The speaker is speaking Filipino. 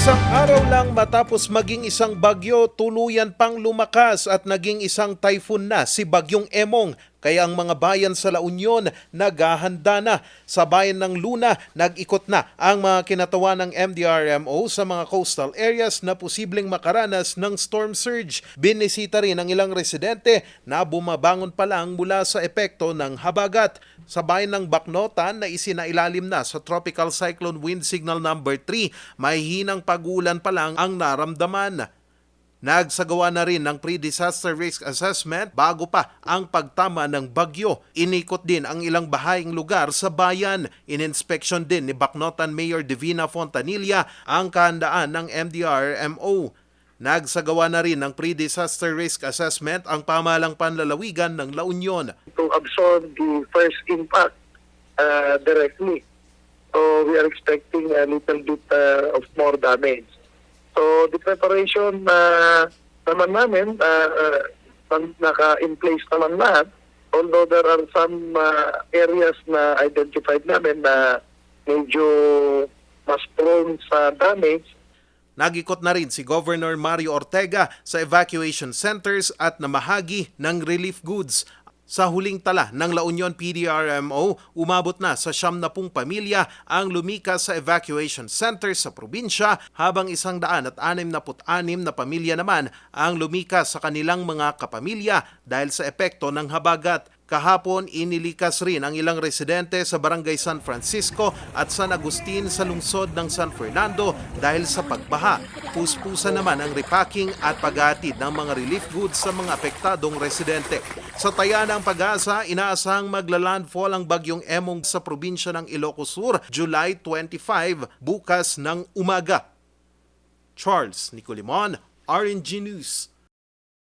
Isang araw lang matapos maging isang bagyo, tuluyan pang lumakas at naging isang typhoon na si Bagyong Emong. Kaya ang mga bayan sa La Union naghahanda na. Sa bayan ng Luna, nag-ikot na ang mga kinatawa ng MDRMO sa mga coastal areas na posibleng makaranas ng storm surge. Binisita rin ang ilang residente na bumabangon pa lang mula sa epekto ng habagat. Sa bayan ng Baknotan na isinailalim na sa Tropical Cyclone Wind Signal number 3, may hinang pag-ulan pa lang ang naramdaman. Nagsagawa na rin ng pre-disaster risk assessment bago pa ang pagtama ng bagyo. Inikot din ang ilang bahayang lugar sa bayan. Ininspeksyon din ni Baknotan Mayor Divina Fontanilla ang kahandaan ng MDRMO. Nagsagawa na rin ng pre-disaster risk assessment ang pamalang panlalawigan ng La Union. to absorb the first impact uh, directly. So we are expecting a little bit uh, of more damage. So the preparation uh, naman namin, uh, uh, naka-in place naman lahat. Although there are some uh, areas na identified namin na medyo mas prone sa damage, Nagikot na rin si Governor Mario Ortega sa evacuation centers at namahagi ng relief goods. Sa huling tala ng La Union PDRMO, umabot na sa siyam na pung pamilya ang lumikas sa evacuation centers sa probinsya habang isang daan at anim na anim na pamilya naman ang lumikas sa kanilang mga kapamilya dahil sa epekto ng habagat. Kahapon, inilikas rin ang ilang residente sa Barangay San Francisco at San Agustin sa lungsod ng San Fernando dahil sa pagbaha. Puspusa naman ang repacking at paghatid ng mga relief goods sa mga apektadong residente. Sa taya ng pag-asa, inaasahang maglalandfall ang bagyong Emong sa probinsya ng Ilocos Sur July 25 bukas ng umaga. Charles Nicolimon, RNG News.